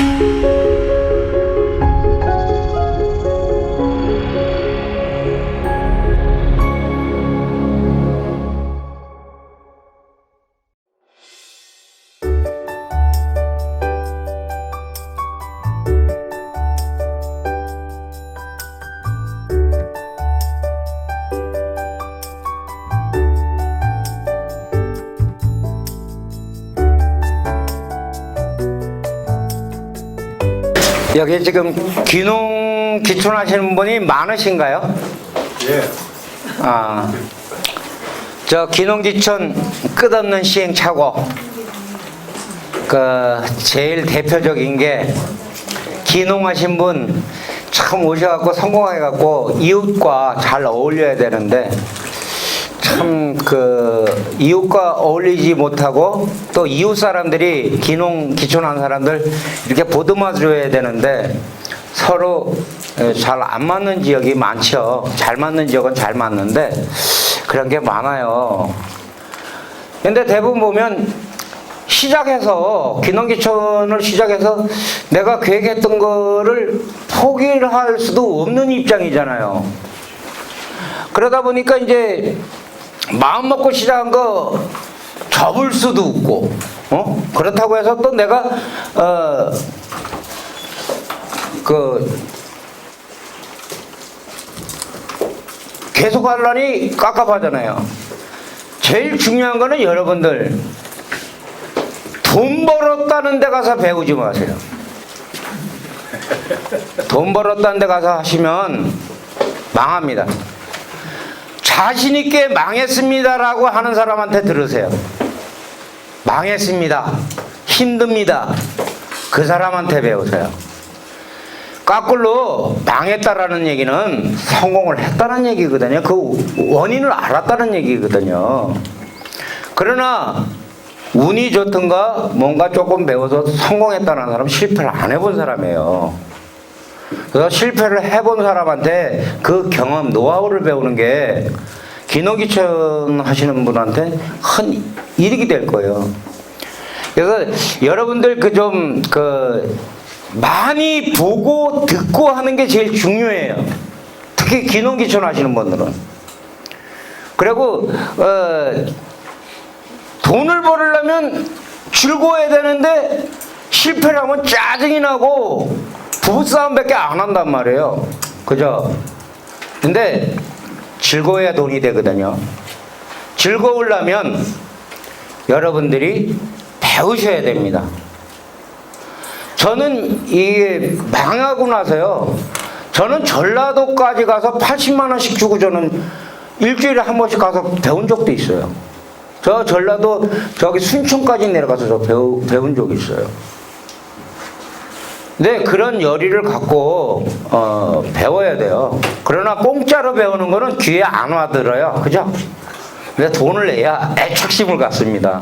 Música 여기 지금 귀농 기촌하시는 분이 많으신가요? 예. 아, 저 귀농 기촌 끝없는 시행착오. 그 제일 대표적인 게 귀농하신 분 참 오셔갖고 성공해갖고 이웃과 잘 어울려야 되는데 참 그 이웃과 어울리지 못하고 또 이웃 사람들이 귀농 기촌한 사람들 이렇게 보듬어 줘야 되는데 서로 잘 안 맞는 지역이 많죠. 잘 맞는 지역은 잘 맞는데 그런 게 많아요. 근데 대부분 보면 시작해서 귀농기촌을 시작해서 내가 계획했던 거를 포기를 할 수도 없는 입장이잖아요. 그러다 보니까 이제 마음 먹고 시작한 거 접을 수도 없고, 어? 그렇다고 해서 또 내가, 어, 그, 계속 하려니 깝깝하잖아요. 제일 중요한 거는 여러분들, 돈 벌었다는 데 가서 배우지 마세요. 돈 벌었다는 데 가서 하시면 망합니다. 자신 있게 망했습니다라고 하는 사람한테 들으세요. 망했습니다. 힘듭니다. 그 사람한테 배우세요. 거꾸로 망했다라는 얘기는 성공을 했다는 얘기거든요. 그 원인을 알았다는 얘기거든요. 그러나 운이 좋든가 뭔가 조금 배워서 성공했다는 사람은 실패를 안 해본 사람이에요. 그래서 실패를 해본 사람한테 그 경험, 노하우를 배우는 게 기노기천 하시는 분한테 큰 이득이 될 거예요. 그래서 여러분들 그좀그 많이 보고 듣고 하는 게 제일 중요해요. 특히 기농기천 하시는 분들은. 그리고 어, 돈을 벌으려면 즐거워야 되는데 실패를 하면 짜증이 나고 부부싸움밖에 안 한단 말이에요. 그죠? 근데 즐거워야 돈이 되거든요. 즐거우려면 여러분들이 배우셔야 됩니다. 저는 이게 망하고 나서요. 저는 전라도까지 가서 80만 원씩 주고 저는 일주일에 한 번씩 가서 배운 적도 있어요. 저 전라도 저기 순천까지 내려가서 저 배우, 배운 적이 있어요. 네, 그런 열의를 갖고 어, 배워야 돼요. 그러나 공짜로 배우는 거는 귀에 안 와들어요. 그죠? 근데 돈을 내야 애착심을 갖습니다.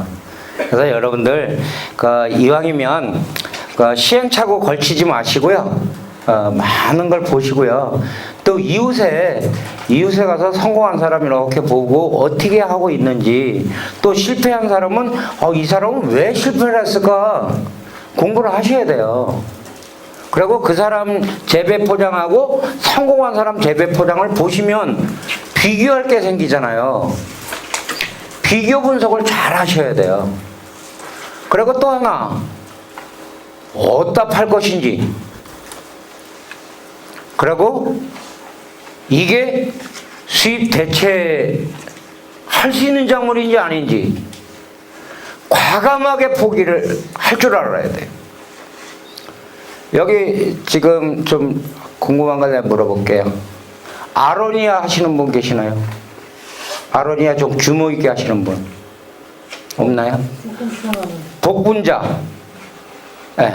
그래서 여러분들 그 이왕이면 그 시행착오 걸치지 마시고요. 어, 많은 걸 보시고요. 또 이웃에 이웃에 가서 성공한 사람 이렇게 보고 어떻게 하고 있는지 또 실패한 사람은 어, 이 사람은 왜 실패를 했을까 공부를 하셔야 돼요. 그리고 그 사람 재배 포장하고 성공한 사람 재배 포장을 보시면 비교할 게 생기잖아요. 비교 분석을 잘 하셔야 돼요. 그리고 또 하나, 어디다 팔 것인지. 그리고 이게 수입 대체 할 수 있는 작물인지 아닌지 과감하게 포기를 할 줄 알아야 돼요. 여기 지금 좀 궁금한 걸 내가 물어볼게요. 아로니아 하시는 분 계시나요? 아로니아 좀 규모 있게 하시는 분 없나요? 복분자. 예.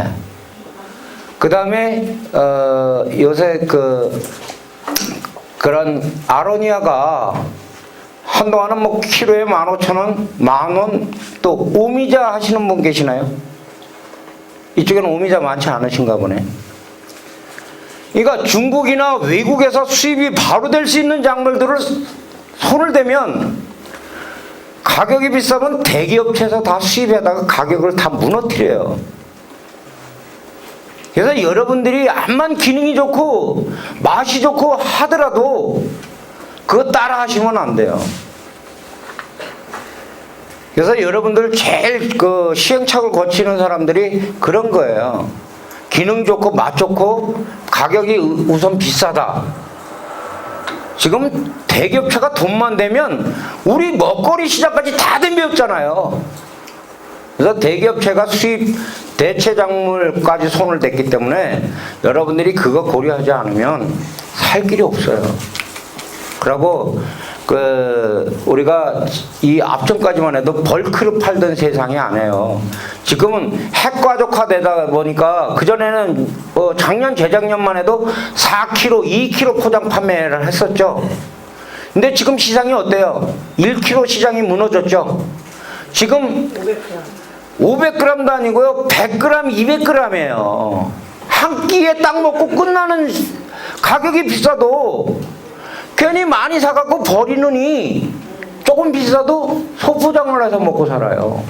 그 다음에 어, 요새 그 그런 아로니아가 한동안은 뭐 키로에 만 오천 원, 만 원, 또 오미자 하시는 분 계시나요? 이쪽에는 오미자 많지 않으신가 보네. 그러니까 중국이나 외국에서 수입이 바로 될 수 있는 작물들을 손을 대면 가격이 비싸면 대기업체에서 다 수입해다가 가격을 다 무너뜨려요. 그래서 여러분들이 암만 기능이 좋고 맛이 좋고 하더라도 그거 따라 하시면 안 돼요. 그래서 여러분들 제일 그 시행착오를 거치는 사람들이 그런 거예요. 기능 좋고 맛 좋고 가격이 우- 우선 비싸다. 지금 대기업체가 돈만 되면 우리 먹거리 시장까지 다 덤벼었잖아요. 그래서 대기업체가 수입 대체 작물까지 손을 댔기 때문에 여러분들이 그거 고려하지 않으면 살 길이 없어요. 그리고 그 우리가 이 앞전까지만 해도 벌크를 팔던 세상이 아니에요. 지금은 핵과적화되다 보니까 그 전에는 어 작년 재작년만 해도 4kg, 2kg 포장 판매를 했었죠. 근데 지금 시장이 어때요? 1kg 시장이 무너졌죠. 지금 500g도 아니고요. 100g, 200g이에요. 한 끼에 딱 먹고 끝나는 가격이 비싸도 괜히 많이 사갖고 버리느니 조금 비싸도 소포장을 해서 먹고 살아요.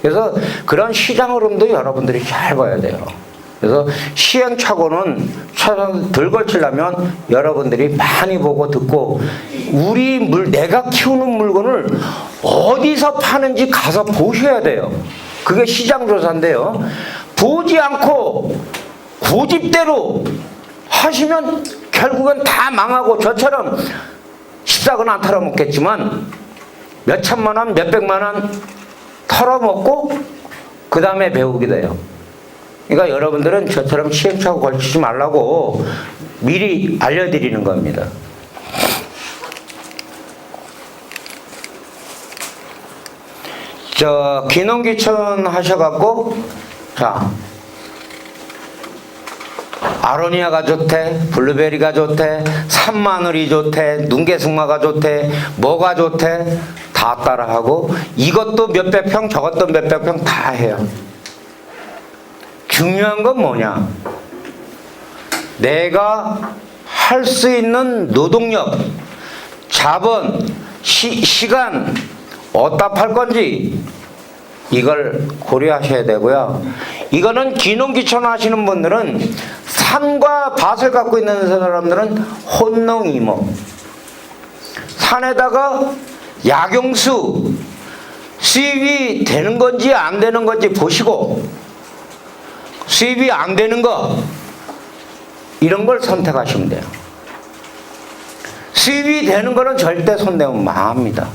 그래서 그런 시장 흐름도 여러분들이 잘 봐야 돼요. 그래서 시행착오는 최소한 덜 걸치려면 여러분들이 많이 보고 듣고 우리 물 내가 키우는 물건을 어디서 파는지 가서 보셔야 돼요. 그게 시장 조사인데요. 보지 않고 고집대로 하시면 결국은 다 망하고 저처럼 안 털어먹겠지만 몇 천만 원, 몇 백만 원 털어먹고 그 다음에 배우게 돼요. 그러니까 여러분들은 저처럼 시행착오 걸치지 말라고 미리 알려드리는 겁니다. 저 기농기천 하셔갖고 자 아로니아가 좋대, 블루베리가 좋대, 산마늘이 좋대, 눈개승마가 좋대, 뭐가 좋대 다 따라하고 이것도 몇백 평, 저것도 몇백 평 다 해요. 중요한 건 뭐냐? 내가 할 수 있는 노동력, 자본, 시, 시간 어디다 팔 건지 이걸 고려하셔야 되고요. 이거는 기농기촌 하시는 분들은 산과 밭을 갖고 있는 사람들은 혼농이모. 산에다가 약용수 수입이 되는 건지 안 되는 건지 보시고 수입이 안 되는 거 이런 걸 선택하시면 돼요. 수입이 되는 거는 절대 손대면 망합니다.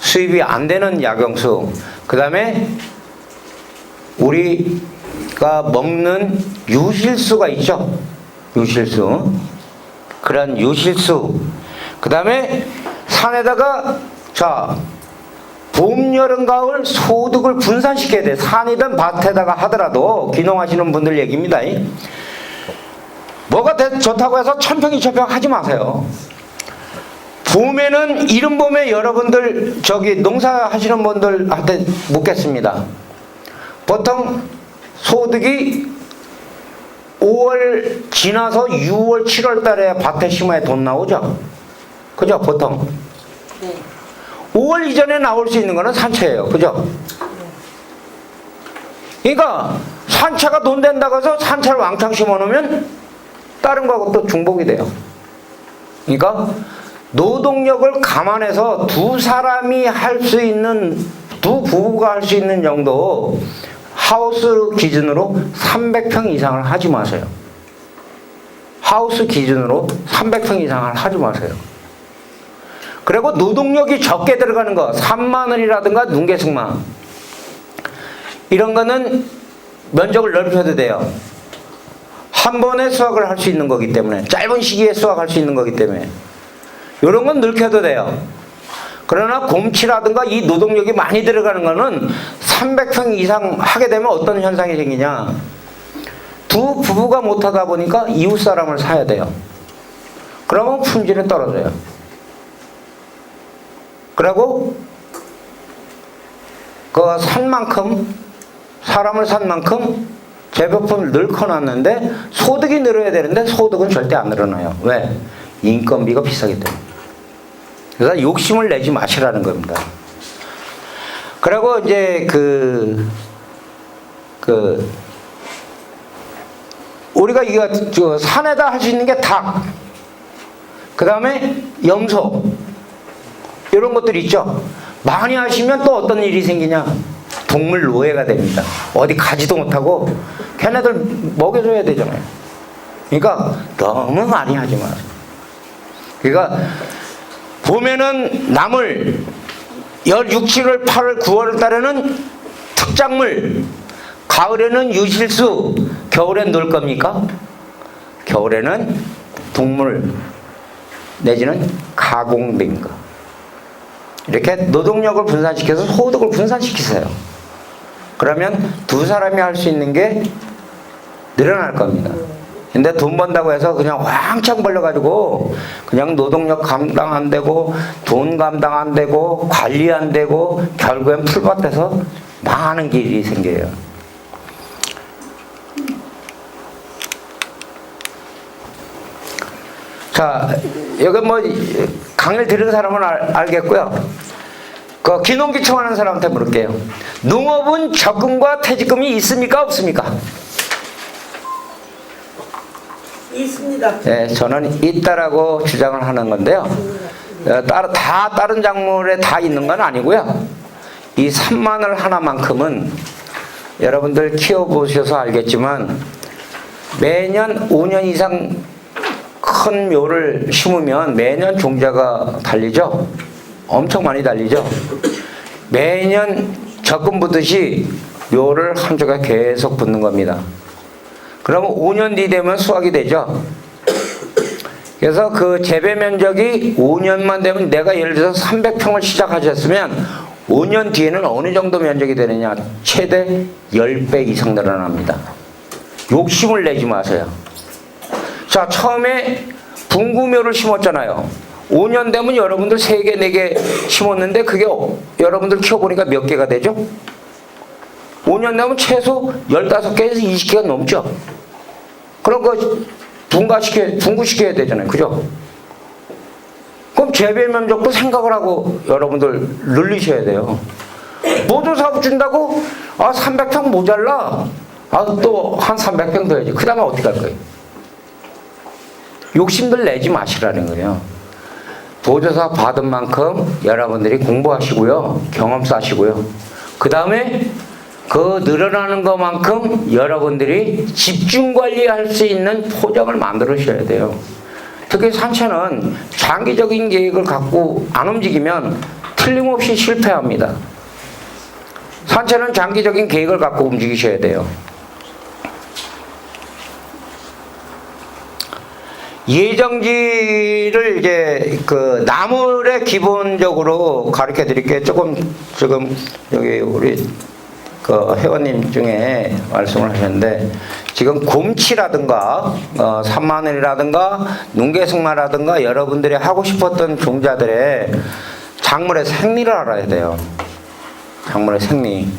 수입이 안 되는 약용수, 그 다음에 우리가 먹는 유실수가 있죠. 유실수. 그런 유실수. 그 다음에 산에다가, 자, 봄, 여름, 가을 소득을 분산시켜야 돼. 산이든 밭에다가 하더라도 기농하시는 분들 얘기입니다. 뭐가 대- 좋다고 해서 천평이 천평 하지 마세요. 봄에는 이른 봄에 여러분들 저기 농사 하시는 분들한테 묻겠습니다. 보통 소득이 5월 지나서 6월, 7월 달에 밭에 심어야 돈 나오죠? 그죠? 보통. 네. 5월 이전에 나올 수 있는 거는 산채예요. 그죠? 그러니까 산채가 돈 된다고 해서 산채를 왕창 심어 놓으면 다른 거하고 또 중복이 돼요. 그러니까 노동력을 감안해서 두 사람이 할 수 있는 두 부부가 할 수 있는 정도 하우스 기준으로 300평 이상을 하지 마세요. 하우스 기준으로 300평 이상을 하지 마세요. 그리고 노동력이 적게 들어가는 거, 산마늘이라든가 눈개승마 이런 거는 면적을 넓혀도 돼요. 한 번에 수확을 할 수 있는 거기 때문에 짧은 시기에 수확할 수 있는 거기 때문에 이런 건 늙혀도 돼요. 그러나 곰치라든가 이 노동력이 많이 들어가는 거는 300평 이상 하게 되면 어떤 현상이 생기냐? 두 부부가 못 하다 보니까 이웃 사람을 사야 돼요. 그러면 품질이 떨어져요. 그리고 그 산 만큼 사람을 산 만큼 재배품을 늘커놨는데 소득이 늘어야 되는데 소득은 절대 안 늘어나요. 왜? 인건비가 비싸기 때문에. 그래서 욕심을 내지 마시라는 겁니다. 그리고 이제 그, 그, 우리가 이거 저 산에다 할 수 있는 게 닭. 그 다음에 염소. 이런 것들이 있죠. 많이 하시면 또 어떤 일이 생기냐? 동물 노예가 됩니다. 어디 가지도 못하고 걔네들 먹여줘야 되잖아요. 그러니까 너무 많이 하지 마세요. 그러니까 봄에는 나물, 열 6, 7월, 8월, 9월 달에는 특작물, 가을에는 유실수, 겨울엔 놀 겁니까? 겨울에는 동물 내지는 가공된 거. 이렇게 노동력을 분산시켜서 소득을 분산시키세요. 그러면 두 사람이 할 수 있는 게 늘어날 겁니다. 근데 돈 번다고 해서 그냥 왕창 벌려가지고 그냥 노동력 감당 안 되고 돈 감당 안 되고 관리 안 되고 결국엔 풀밭에서 많은 길이 생겨요. 자, 여기 뭐 강의를 들은 사람은 알, 알겠고요. 그 기농기청 하는 사람한테 물을게요. 농업은 적금과 퇴직금이 있습니까? 없습니까? 있습니다. 네, 저는 있다라고 주장을 하는 건데요. 어, 따- 다 다른 작물에 다 있는 건 아니고요. 이 산마늘 하나만큼은 여러분들 키워보셔서 알겠지만 매년 5년 이상 큰 묘를 심으면 매년 종자가 달리죠. 엄청 많이 달리죠. 매년 적금 붙듯이 묘를 한 조가 계속 붙는 겁니다. 그러면 5년 뒤 되면 수확이 되죠. 그래서 그 재배 면적이 5년만 되면 내가 예를 들어서 300평을 시작하셨으면 5년 뒤에는 어느 정도 면적이 되느냐? 최대 10배 이상 늘어납니다. 욕심을 내지 마세요. 자, 처음에 분구묘를 심었잖아요. 5년 되면 여러분들 3개, 4개 심었는데 그게 여러분들 키워보니까 몇 개가 되죠? 5년 되면 최소 15개에서 20개가 넘죠. 그런 거 분가시켜, 분구시켜야 되잖아요. 그죠? 그럼 재배 면적도 생각을 하고 여러분들 늘리셔야 돼요. 모두 사업 준다고? 아, 300평 모자라? 아, 또 한 300평 더 해야지. 그 다음에 어떻게 할 거예요? 욕심들 내지 마시라는 거예요. 보조사 받은 만큼 여러분들이 공부하시고요. 경험 쌓으시고요. 그 다음에 그 늘어나는 것만큼 여러분들이 집중 관리할 수 있는 포장을 만들으셔야 돼요. 특히 산채는 장기적인 계획을 갖고 안 움직이면 틀림없이 실패합니다. 산채는 장기적인 계획을 갖고 움직이셔야 돼요. 예정지를 이제 그 나물에 기본적으로 가르쳐 드릴게요. 조금 지금 여기 우리 그 회원님 중에 말씀을 하셨는데 지금 곰치라든가 어, 산마늘이라든가 눈개승마라든가 여러분들이 하고 싶었던 종자들의 작물의 생리를 알아야 돼요. 작물의 생리.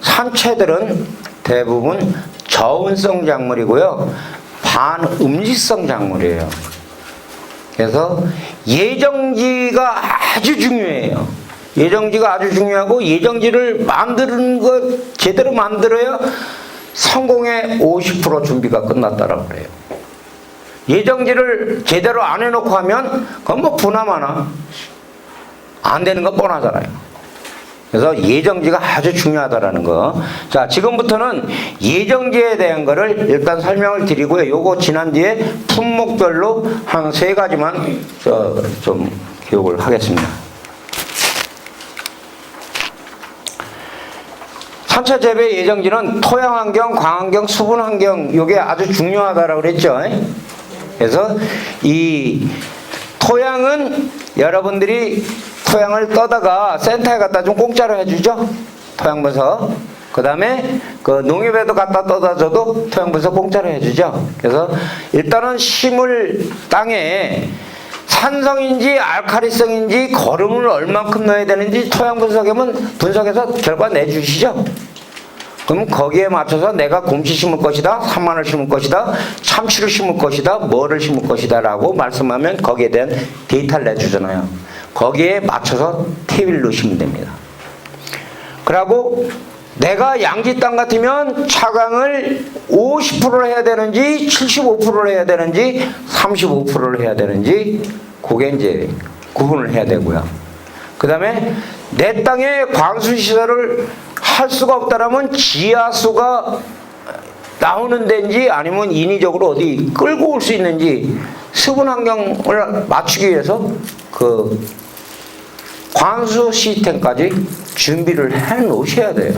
산채들은 대부분 저온성 작물이고요. 반음지성 작물이에요. 그래서 예정지가 아주 중요해요. 예정지가 아주 중요하고 예정지를 만드는 것 제대로 만들어야 성공의 50% 준비가 끝났다라고 그래요. 예정지를 제대로 안 해놓고 하면 그건 뭐 부나마나 안 되는 건 뻔하잖아요. 그래서 예정지가 아주 중요하다라는 거. 자, 지금부터는 예정지에 대한 거를 일단 설명을 드리고요. 요거 지난 뒤에 품목별로 한 세 가지만 저, 좀 기록을 하겠습니다. 산차 재배 예정지는 토양 환경, 광환경, 수분 환경 요게 아주 중요하다라고 그랬죠. 그래서 이 토양은 여러분들이 토양을 떠다가 센터에 갖다 좀 공짜로 해주죠. 토양 분석. 그 다음에 그 농협에도 갖다 떠다 줘도 토양 분석 공짜로 해주죠. 그래서 일단은 심을 땅에 산성인지 알카리성인지 거름을 얼만큼 넣어야 되는지 토양 분석하면 분석해서 결과 내주시죠. 그럼 거기에 맞춰서 내가 곰치 심을 것이다, 산마늘 심을 것이다, 참치를 심을 것이다, 뭐를 심을 것이다 라고 말씀하면 거기에 대한 데이터를 내주잖아요. 거기에 맞춰서 테이블 넣으시면 됩니다. 그리고 내가 양지 땅 같으면 차강을 50%를 해야 되는지 75%를 해야 되는지 35%를 해야 되는지 그게 이제 구분을 해야 되고요. 그 다음에 내 땅에 광수 시설을 할 수가 없다라면 지하수가 나오는 데인지 아니면 인위적으로 어디 끌고 올 수 있는지 수분 환경을 맞추기 위해서 그 관수 시스템까지 준비를 해 놓으셔야 돼요.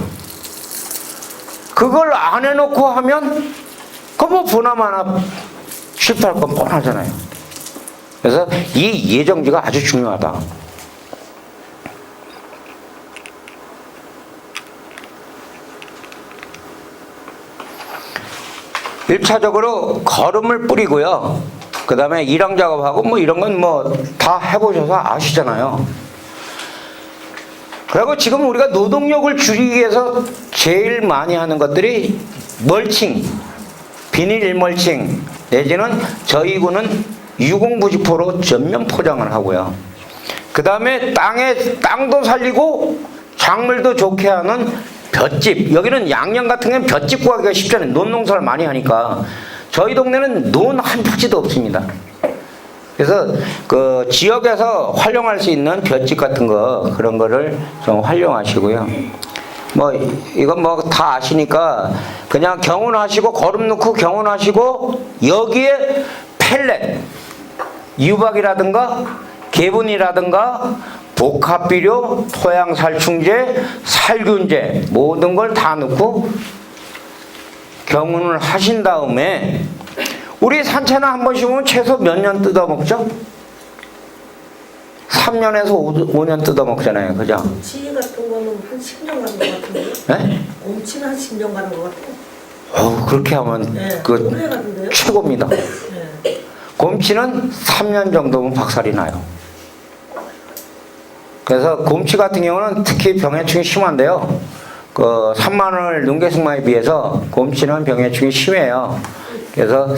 그걸 안 해놓고 하면 그뭐 보나마나 실패할 건 뻔하잖아요. 그래서 이 예정지가 아주 중요하다. 일차적으로 거름을 뿌리고요. 그 다음에 일항 작업하고 뭐 이런 건 뭐 다 해보셔서 아시잖아요. 그리고 지금 우리가 노동력을 줄이기 위해서 제일 많이 하는 것들이 멀칭, 비닐 멀칭, 내지는 저희 군은 유공부직포로 전면 포장을 하고요. 그 다음에 땅에 땅도 살리고 작물도 좋게 하는 볏짚. 여기는 양양 같은 경우는 볏짚 구하기가 쉽잖아요. 논 농사를 많이 하니까. 저희 동네는 논한 포지도 없습니다. 그래서 그 지역에서 활용할 수 있는 볏짚 같은 거 그런 거를 좀 활용하시고요. 뭐 이건 뭐 다 아시니까 그냥 경운하시고 거름 넣고 경운하시고 여기에 펠렛 유박이라든가 개분이라든가 복합비료, 토양살충제, 살균제 모든 걸 다 넣고 경운을 하신 다음에 우리 산채는 한 번씩 오면 최소 몇 년 뜯어 먹죠? 3년에서 5 년 뜯어 먹잖아요. 그죠? 치 같은 거는 한 10년 가는 것 같은데요? 네? 곰치는 한 10년 가는 것 같아요. 어, 그렇게 하면 네, 그? 최고입니다. 네. 곰치는 3년 정도면 박살이 나요. 그래서 곰치 같은 경우는 특히 병해충이 심한데요. 그 산마늘 눈개승마에 비해서 곰치는 병해충이 심해요. 그래서 아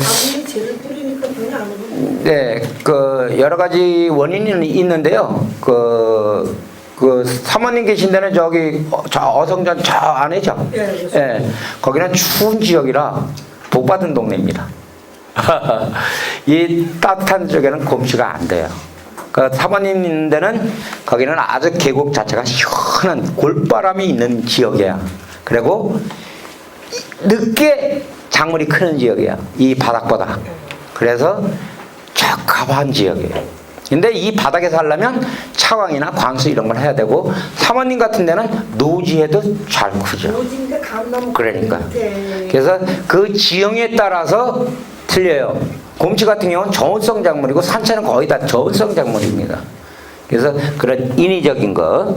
네, 그 여러 가지 원인이 있는데요. 그, 그 사모님 계신 데는 저기 어, 저 어성전 저 안에죠. 예, 그렇습니다. 예, 거기는 추운 지역이라 복 받은 동네입니다. 이 따뜻한 지역에는 곰치가 안 돼요. 그 사모님 있는 데는 거기는 아주 계곡 자체가 시원한 골바람이 있는 지역이야. 그리고 늦게 작물이 크는 지역이야. 이 바닥보다. 그래서 적합한 지역이에요. 근데 이 바닥에 살려면 차광이나 관수 이런 걸 해야 되고 사모님 같은 데는 노지에도 잘 크죠. 그러니까. 그래서 그 지형에 따라서 틀려요. 곰치 같은 경우는 저온성 작물이고 산채는 거의 다 저온성 작물입니다. 그래서 그런 인위적인 거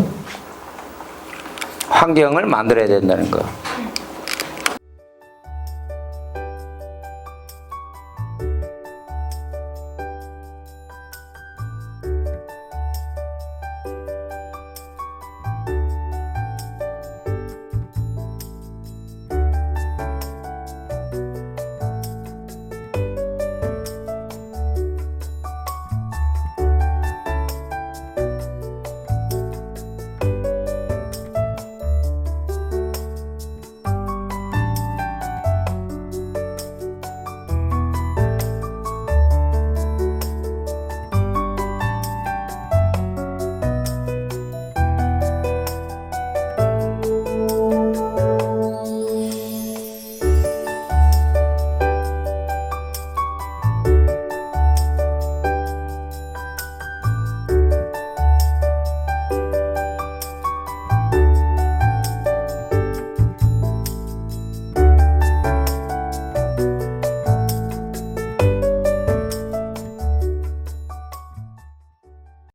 환경을 만들어야 된다는 거.